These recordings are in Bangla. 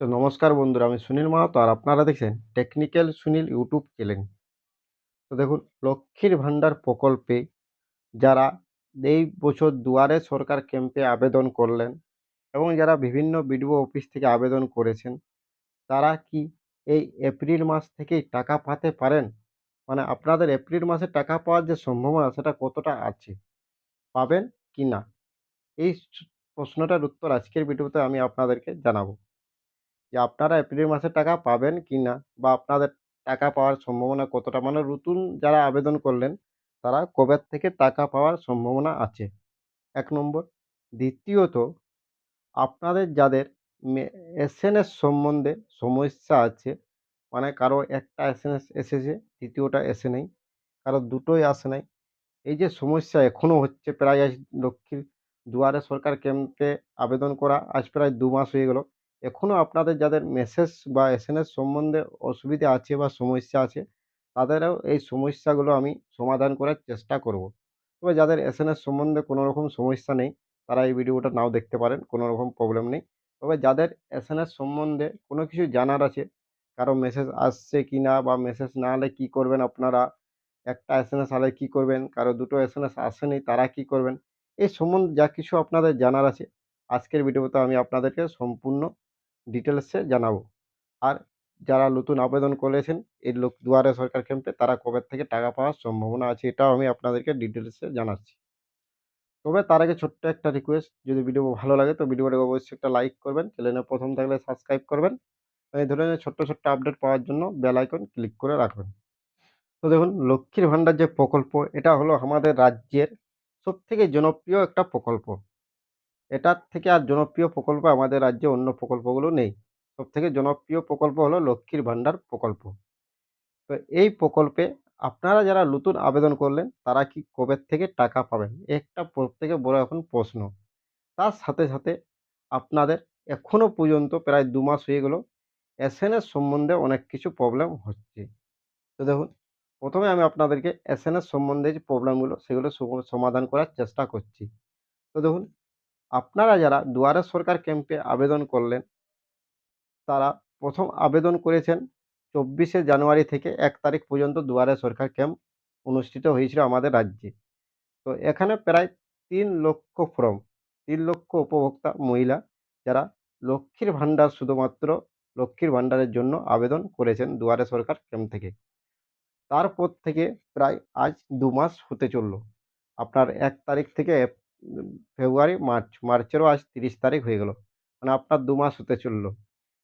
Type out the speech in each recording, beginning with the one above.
তো নমস্কার বন্ধুরা, আমি সুনীল মাহাতো আর আপনারা দেখছেন টেকনিক্যাল সুনীল ইউটিউব চ্যানেল। তো দেখুন, লক্ষ্মীর ভাণ্ডার প্রকল্পে যারা এই বছর দুয়ারে সরকার ক্যাম্পে আবেদন করলেন এবং যারা বিভিন্ন বিডিও অফিস থেকে আবেদন করেছেন, তারা কি এই এপ্রিল মাস থেকেই টাকা পাতে পারেন? মানে আপনাদের এপ্রিল মাসে টাকা পাওয়ার যে সম্ভাবনা, সেটা কতটা আছে? পাবেন কি না? এই প্রশ্নটার উত্তর আজকের ভিডিওতে আমি আপনাদেরকে জানাব। যে আপনারা এপ্রিল মাসে টাকা পাবেন কি না বা আপনাদের টাকা পাওয়ার সম্ভাবনা কতটা? মানে নতুন যারা আবেদন করলেন, তারা কবে থেকে টাকা পাওয়ার সম্ভাবনা আছে? এক নম্বর। দ্বিতীয়ত, আপনাদের যাদের এসএনএস সম্বন্ধে সমস্যা আছে মানে কারও একটা এসএনএস এসেছে দ্বিতীয়টা এসে নেই, কারও দুটোই আসে নাই, এই যে সমস্যা এখনও হচ্ছে প্রায় আজ লক্ষ্মীর দুয়ারে সরকার ক্যাম্পে আবেদন করা, আজ প্রায় দু মাস হয়ে গেল এখনও আপনাদের যাদের মেসেজ বা এসএনএস সম্বন্ধে অসুবিধা আছে বা সমস্যা আছে, তাদেরও এই সমস্যাগুলো আমি সমাধান করার চেষ্টা করব। তবে যাদের এসএনএস সম্বন্ধে কোনো রকম সমস্যা নেই, তারা এই ভিডিওটা নাও দেখতে পারেন কোনো রকম প্রবলেম নেই। তবে যাদের এসএনএস সম্বন্ধে কোনো কিছু জানার আছে, কারও মেসেজ আসছে কি না বা মেসেজ না হলে কী করবেন আপনারা, একটা এসএমএস হলে কী করবেন, কারও দুটো এসএমএস আসেনি তারা কী করবেন, এই সম্বন্ধে যা কিছু আপনাদের জানার আছে, আজকের ভিডিওতে আমি আপনাদেরকে সম্পূর্ণ ডিটেলসে জানাব। আর যারা নতুন আবেদন করেছেন এই লোক দুয়ারে সরকার ক্যাম্পে, তারা কবে থেকে টাকা পাওয়ার সম্ভাবনা আছে, এটাও আমি আপনাদেরকে ডিটেলসে জানাচ্ছি। তবে তার আগে ছোট্ট একটা রিকোয়েস্ট যদি ভিডিও ভালো লাগে, তো ভিডিওটাকে অবশ্যই একটা লাইক করবেন চ্যানেলে প্রথম থাকলে সাবস্ক্রাইব করবেন। এই ধরনের ছোট্ট ছোট্ট আপডেট পাওয়ার জন্য বেল আইকন ক্লিক করে রাখবেন। তো দেখুন, লক্ষ্মীর ভাণ্ডার যে প্রকল্প, এটা হলো আমাদের রাজ্যের সবথেকে জনপ্রিয় একটা প্রকল্প। এটার থেকে আর জনপ্রিয় প্রকল্প আমাদের রাজ্যে অন্য প্রকল্পগুলো নেই। সবথেকে জনপ্রিয় প্রকল্প হলো লক্ষ্মীর ভাণ্ডার প্রকল্প। তো এই প্রকল্পে আপনারা যারা নতুন আবেদন করলেন, তারা কি কবে থেকে টাকা পাবেন? একটা প্রত্যেকে বড় এখন প্রশ্ন। তার সাথে সাথে আপনাদের এখনও পর্যন্ত প্রায় দু মাস হয়ে গেল এসএনএস সম্বন্ধে অনেক কিছু প্রবলেম হচ্ছে। তো দেখুন, প্রথমে আমি আপনাদেরকে এসএনএস সম্বন্ধে যে প্রবলেমগুলো সেগুলো সমাধান করার চেষ্টা করছি। তো দেখুন আপনারা যারা দুয়ারে সরকার ক্যাম্পে আবেদন করলেন, তারা প্রথম আবেদন করেছেন চব্বিশে জানুয়ারি থেকে এক তারিখ পর্যন্ত দুয়ারে সরকার ক্যাম্প অনুষ্ঠিত হয়েছিল আমাদের রাজ্যে। তো এখানে প্রায় তিন লক্ষ ফর্ম, তিন লক্ষ উপভোক্তা মহিলা যারা লক্ষ্মীর ভাণ্ডার শুধুমাত্র লক্ষ্মীর ভাণ্ডারের জন্য আবেদন করেছেন দুয়ারে সরকার ক্যাম্প থেকে। তারপর থেকে প্রায় আজ দু মাস হতে চলল। আপনার এক তারিখ থেকে ফেব্রুয়ারি, মার্চ, মার্চেরও আজ তিরিশ তারিখ হয়ে গেল। মানে আপনার দু মাস হতে চলল।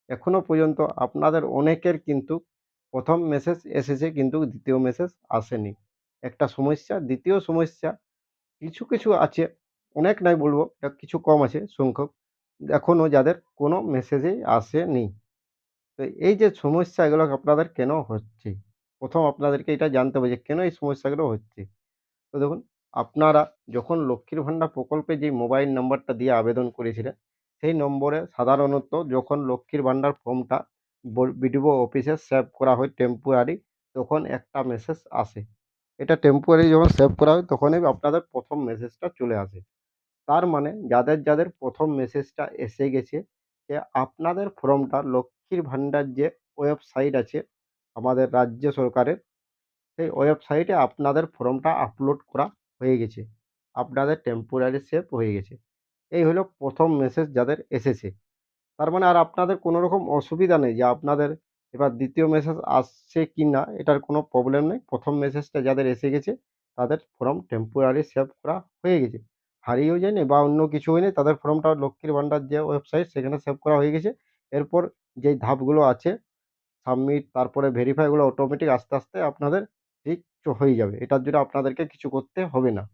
এখনও পর্যন্ত আপনাদের অনেকের কিন্তু প্রথম মেসেজ এসেছে, কিন্তু দ্বিতীয় মেসেজ আসেনি। একটা সমস্যা, দ্বিতীয় সমস্যা, কিছু কিছু আছে, অনেক নাই বলব কিছু কম আছে সংখ্যক এখনও যাদের কোনো মেসেজেই আসেনি। তো এই যে সমস্যা এগুলো আপনাদের কেন হচ্ছে? প্রথম আপনাদেরকে এটা জানতে হবে যে কেন এই সমস্যাগুলো হচ্ছে? তো দেখুন আপনারা যখন লক্ষ্মীর ভাণ্ডার প্রকল্পে যে মোবাইল নম্বরটা দিয়ে আবেদন করেছিলেন, সেই নম্বরে সাধারণত যখন লক্ষ্মীর ভাণ্ডার ফর্মটা বিডিও অফিসে সেভ করা হয় টেম্পোরারি তখন একটা মেসেজ আসে। এটা টেম্পোরারি যখন সেভ করা হয়, তখনই আপনাদের প্রথম মেসেজটা চলে আসে। তার মানে যাদের যাদের প্রথম মেসেজটা এসে গেছে, যে আপনাদের ফর্মটা লক্ষ্মীর ভাণ্ডার যে ওয়েবসাইট আছে আমাদের রাজ্য সরকারের, সেই ওয়েবসাইটে আপনাদের ফর্মটা আপলোড করা হয়ে গেছে। আপনাদের টেম্পোরারি সেভ হয়ে গেছে। এই হলো প্রথম মেসেজ যাদের এসেছে। তার মানে আর আপনাদের কোনো রকম অসুবিধা নেই যে আপনাদের এবার দ্বিতীয় মেসেজ আসছে কি না, এটার কোনো প্রবলেম নেই। প্রথম মেসেজটা যাদের এসে গেছে, তাদের ফর্ম টেম্পোরারি সেভ করা হয়ে গেছে। হারিয়েও যায়নি বা অন্য কিছু হয়নি, তাদের ফর্মটা লক্ষ্মীর ভাণ্ডার যে ওয়েবসাইট সেখানে সেভ করা হয়ে গেছে। এরপর যেই ধাপগুলো আছে সাবমিট তারপরে ভেরিফাইগুলো অটোমেটিক আস্তে আস্তে আপনাদের হয়ে যাবে। এটার জন্য আপনাদেরকে কিছু করতে হবে না।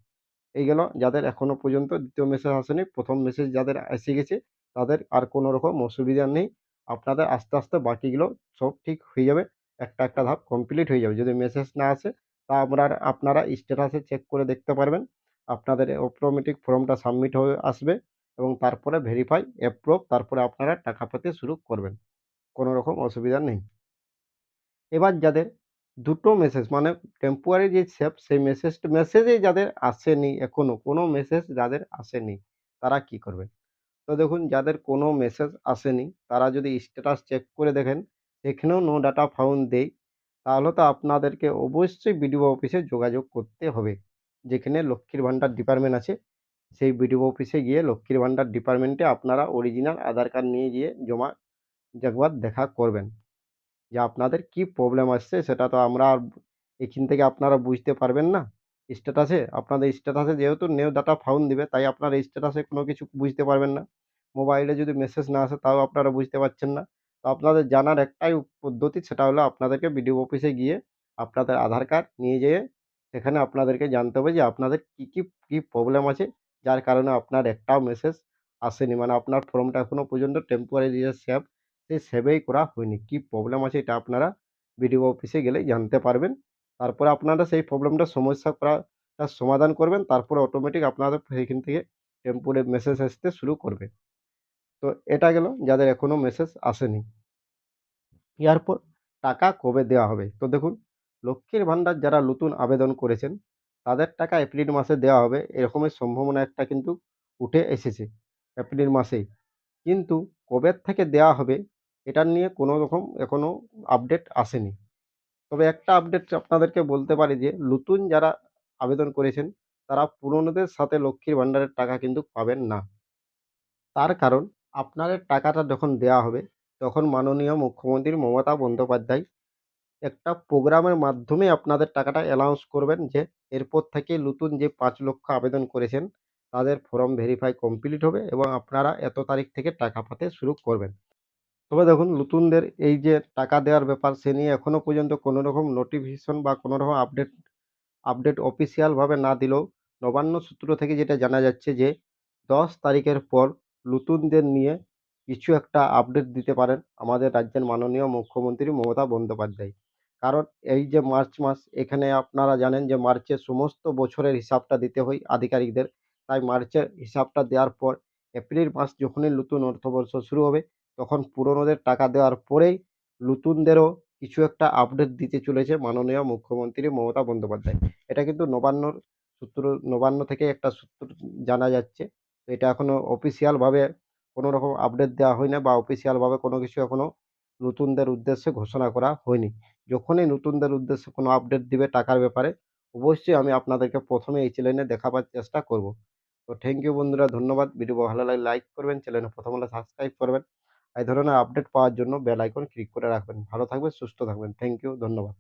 এই গেল যাদের এখনও পর্যন্ত দ্বিতীয় মেসেজ আসেনি, প্রথম মেসেজ যাদের এসে গেছে, তাদের আর কোনো রকম অসুবিধা নেই। আপনাদের আস্তে আস্তে বাকিগুলো সব ঠিক হয়ে যাবে। একটা একটা ধাপ কমপ্লিট হয়ে যাবে। যদি মেসেজ না আসে, তা আপনার আপনারা স্ট্যাটাসে চেক করে দেখতে পারবেন। আপনাদের অটোমেটিক ফর্মটা সাবমিট হয়ে আসবে এবং তারপরে ভেরিফাই অ্যাপ্রুভ তারপরে আপনারা টাকা পেতে শুরু করবেন। কোনো রকম অসুবিধা নেই। এবার যাদের দুটো মেসেজ মানে টেম্পোয়ারি যে সেভ সেই মেসেজ মেসেজে যাদের আসেনি এখনও, কোনো মেসেজ যাদের আসেনি, তারা কি করবে? তো দেখুন, যাদের কোনো মেসেজ আসেনি, তারা যদি স্ট্যাটাস চেক করে দেখেন সেখানেও নো ডাটা ফাউন্ড দেই তাহলে তো আপনাদেরকে অবশ্যই বিডিও অফিসে যোগাযোগ করতে হবে। যেখানে লক্ষ্মীর ভাণ্ডার ডিপার্টমেন্ট আছে, সেই বিডিও অফিসে গিয়ে লক্ষ্মীর ভাণ্ডার ডিপার্টমেন্টে আপনারা অরিজিনাল আধার কার্ড নিয়ে গিয়ে জমা একবার দেখা করবেন। যে আপনাদের কি প্রবলেম আসছে সেটা তো আমরা আর এখান থেকে আপনারা বুঝতে পারবেন না। স্ট্যাটাসে আপনাদের স্ট্যাটাসে যেহেতু নিউ ডাটা ফাউন্ড দিবে, তাই আপনারা স্ট্যাটাসে কোনো কিছু বুঝতে পারবেন না। মোবাইলে যদি মেসেজ না আসে, তাও আপনারা বুঝতে পারছেন না। তো আপনাদের জানার একটাই পদ্ধতি, সেটা হলো আপনাদেরকে বিডিও অফিসে গিয়ে আপনাদের আধার কার্ড নিয়ে যেয়ে, সেখানে আপনাদেরকে জানতে হবে যে আপনাদের কী কী কী প্রবলেম আছে। যার কারণে আপনার একটাও মেসেজ আসেনি। মানে আপনার ফর্মটা এখনও পর্যন্ত টেম্পোরারি সেভ সেই সেভেই করা হয়নি। কী প্রবলেম আছে এটা আপনারা বিডিও অফিসে গেলেই জানতে পারবেন। তারপরে আপনারা সেই প্রবলেমটা সমস্যা করাটা সমাধান করবেন। তারপরে অটোমেটিক আপনাদের সেইখান থেকে টেম্পোরে মেসেজ আসতে শুরু করবে। তো এটা গেল, যাদের এখনও মেসেজ আসেনি। এরপর টাকা কবে দেওয়া হবে? তো দেখুন, লক্ষ্মীর ভাণ্ডার যারা নতুন আবেদন করেছেন, তাদের টাকা এপ্রিল মাসে দেওয়া হবে। এরকমের সম্ভাবনা একটা কিন্তু উঠে এসেছে এপ্রিল মাসেই। কিন্তু কবে থেকে দেওয়া হবে? এটা নিয়ে কোনো রকম এখনও আপডেট আসেনি। তবে একটা আপডেট আপনাদেরকে বলতে পারি যে, নতুন যারা আবেদন করেছেন, তারা পুরনোদের সাথে লক্ষ্মীর ভাণ্ডারের টাকা কিন্তু পাবেন না। তার কারণ, আপনাদের টাকাটা যখন দেওয়া হবে, তখন মাননীয় মুখ্যমন্ত্রী মমতা বন্দ্যোপাধ্যায় একটা প্রোগ্রামের মাধ্যমে আপনাদের টাকাটা অ্যানাউন্স করবেন যে, এরপর থেকে নতুন যে পাঁচ লক্ষ আবেদন করেছেন, তাদের ফর্ম ভেরিফাই কমপ্লিট হবে এবং আপনারা এত তারিখ থেকে টাকা পাতে শুরু করবেন। তবে দেখুন, নতুনদের এই যে টাকা দেওয়ার ব্যাপার, সে নিয়ে এখনও পর্যন্ত কোনো রকম নোটিফিকেশন বা কোনো রকম আপডেট আপডেট অফিসিয়ালভাবে না দিলেও নবান্ন সূত্র থেকে যেটা জানা যাচ্ছে যে, দশ তারিখের পর নতুনদের নিয়ে কিছু একটা আপডেট দিতে পারেন আমাদের রাজ্যের মাননীয় মুখ্যমন্ত্রী মমতা বন্দ্যোপাধ্যায়। কারণ এই যে মার্চ মাস, এখানে আপনারা জানেন যে মার্চের সমস্ত বছরের হিসাবটা দিতে হয় আধিকারিকদের। তাই মার্চের হিসাবটা দেওয়ার পর এপ্রিল মাস যখনই নতুন অর্থবর্ষ শুরু হবে তখন পুরনোদের টাকা দেওয়ার পরেই নতুনদেরও কিছু একটা আপডেট দিতে চলেছে মাননীয় মুখ্যমন্ত্রী মমতা বন্দ্যোপাধ্যায়। এটা কিন্তু নবান্নর সূত্র, নবান্ন থেকে একটা সূত্র জানা যাচ্ছে। এটা এখনও অফিসিয়ালভাবে কোনো রকম আপডেট দেওয়া হয়নি বা অফিসিয়ালভাবে কোনো কিছু এখনও নতুনদের উদ্দেশ্যে ঘোষণা করা হয়নি। যখনই নতুনদের উদ্দেশ্যে কোনো আপডেট দিবে টাকার ব্যাপারে, অবশ্যই আমি আপনাদেরকে প্রথমে এই চ্যানেলে দেখাবার চেষ্টা করব। তো থ্যাংক ইউ বন্ধুরা, ধন্যবাদ। ভিডিও ভালো লাগলে লাইক করবেন চ্যানেলে প্রথম হলে সাবস্ক্রাইব করবেন। এই ধরনের আপডেট পাওয়ার জন্য বেল আইকন ক্লিক করে রাখবেন। ভালো থাকবেন, সুস্থ থাকবেন। থ্যাংক ইউ ধন্যবাদ।